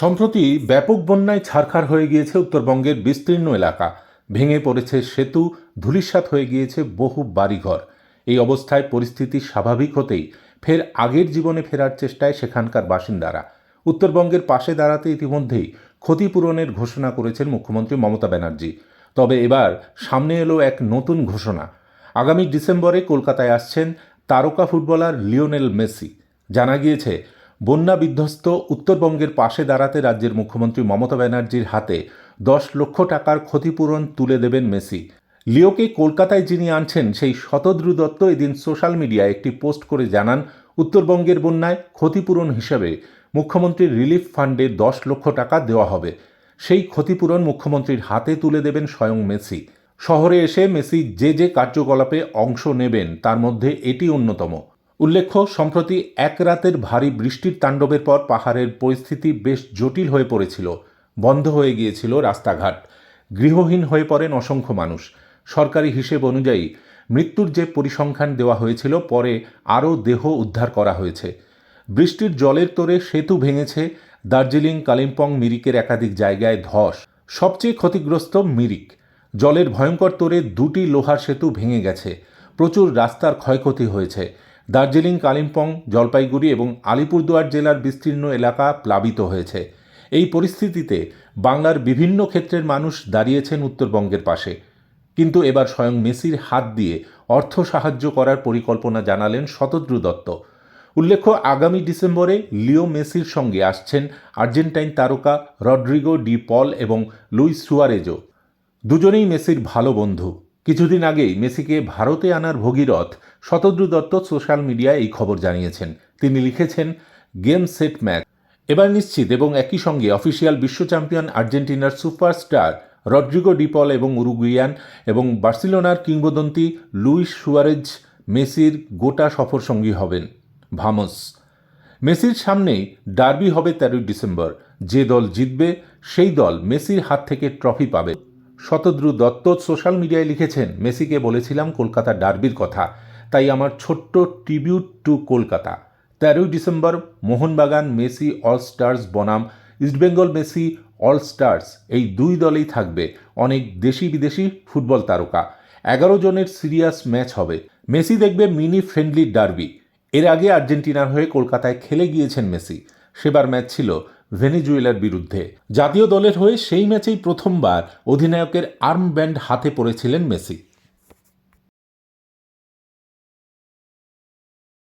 সম্প্রতি ব্যাপক বন্যায় ছারখার হয়ে গিয়েছে উত্তরবঙ্গের বিস্তীর্ণ এলাকা। ভেঙে পড়েছে সেতু, ধূলিসাৎ হয়ে গিয়েছে বহু বাড়িঘর। এই অবস্থায় পরিস্থিতি স্বাভাবিক হতেই ফের আগের জীবনে ফেরার চেষ্টায় সেখানকার বাসিন্দারা। উত্তরবঙ্গের পাশে দাঁড়াতে ইতিমধ্যেই ক্ষতিপূরণের ঘোষণা করেছেন মুখ্যমন্ত্রী মমতা ব্যানার্জি। তবে এবার সামনে এলো এক নতুন ঘোষণা। আগামী ডিসেম্বরে কলকাতায় আসছেন তারকা ফুটবলার লিওনেল মেসি। জানা গিয়েছে বন্যা বিধ্বস্ত উত্তরবঙ্গের পাশে দাঁড়াতে রাজ্যের মুখ্যমন্ত্রী মমতা ব্যানার্জির হাতে দশ লক্ষ টাকার ক্ষতিপূরণ তুলে দেবেন মেসি। লিওকে কলকাতায় যিনি আনছেন, সেই শতদ্রু দত্ত এদিন সোশ্যাল মিডিয়ায় একটি পোস্ট করে জানান, উত্তরবঙ্গের বন্যায় ক্ষতিপূরণ হিসেবে মুখ্যমন্ত্রীর রিলিফ ফান্ডে দশ লক্ষ টাকা দেওয়া হবে। সেই ক্ষতিপূরণ মুখ্যমন্ত্রীর হাতে তুলে দেবেন স্বয়ং মেসি। শহরে এসে মেসি যে যে কার্যকলাপে অংশ নেবেন, তার মধ্যে এটি অন্যতম। উল্লেখ্য, সম্প্রতি এক রাতের ভারী বৃষ্টির তাণ্ডবের পর পাহাড়ের পরিস্থিতি বেশ জটিল হয়ে পড়েছিল। বন্ধ হয়ে গিয়েছিল রাস্তাঘাট। গৃহহীন হয়ে পড়েন অসংখ্য মানুষ। সরকারি হিসেব অনুযায়ী, মৃত্যুর যে পরিসংখ্যান দেওয়া হয়েছিল, পরে আরও দেহ উদ্ধার করা হয়েছে। বৃষ্টির জলের তোরে সেতু ভেঙেছে, দার্জিলিং, কালিম্পং, মিরিকের একাধিক জায়গায় ধস। সবচেয়ে ক্ষতিগ্রস্ত মিরিক। জলের ভয়ঙ্কর তোরে দুটি লোহার সেতু ভেঙে গেছে। প্রচুর রাস্তার ক্ষয়ক্ষতি হয়েছে। দার্জিলিং, কালিম্পং, জলপাইগুড়ি এবং আলিপুরদুয়ার জেলার বিস্তীর্ণ এলাকা প্লাবিত হয়েছে। এই পরিস্থিতিতে বাংলার বিভিন্ন ক্ষেত্রের মানুষ দাঁড়িয়েছেন উত্তরবঙ্গের পাশে। কিন্তু এবার স্বয়ং মেসির হাত দিয়ে অর্থ সাহায্য করার পরিকল্পনা জানালেন শতদ্রু দত্ত। উল্লেখ্য, আগামী ডিসেম্বরে লিও মেসির সঙ্গে আসছেন আর্জেন্টাইন তারকা রড্রিগো ডি পল এবং লুইস সুয়ারেজো দুজনেই মেসির ভালো বন্ধু। কিছুদিন আগেই মেসিকে ভারতে আনার ভগীরথ শতদ্রু দত্ত সোশ্যাল মিডিয়ায় এই খবর জানিয়েছেন। তিনি লিখেছেন, গেম সেট ম্যাচ। এবার নিশ্চিত এবং একই সঙ্গে অফিসিয়াল বিশ্ব চ্যাম্পিয়ন আর্জেন্টিনার সুপারস্টার রড্রিগো ডিপল এবং উরুগুইয়ান এবং বার্সিলোনার কিংবদন্তি লুইস সুয়ারেজ মেসির গোটা সফর সঙ্গী হবেন। ভামস। মেসির সামনেই ডার্বি হবে তেরোই ডিসেম্বর। যে দল জিতবে, সেই দল মেসির হাত থেকে ট্রফি পাবে। শতদ্রু দত্ত সোশ্যাল মিডিয়ায় লিখেছেন, মেসিকে বলেছিলাম কলকাতা ডার্বির কথা, তাই আমার ছোট্ট ট্রিবিউট টু কলকাতা। তেরোই December, Mohun Bagan, Messi, all stars, বনাম ইস্টবেঙ্গল মেসি, অল স্টার্স, এই দুই দলেই থাকবে, অনেক দেশি বিদেশি ফুটবল তারকা। এগারো জনের সিরিয়াস ম্যাচ হবে। মেসি দেখবে মিনি ফ্রেন্ডলি ডার্বি। এর আগে আর্জেন্টিনার হয়ে কলকাতায় খেলে গিয়েছেন মেসি। সেবার ম্যাচ ছিল ভেনিজুয়েলার বিরুদ্ধে। জাতীয় দলের হয়ে সেই ম্যাচেই প্রথমবার অধিনায়কের আর্ম ব্যান্ড হাতে পড়েছিলেন মেসি।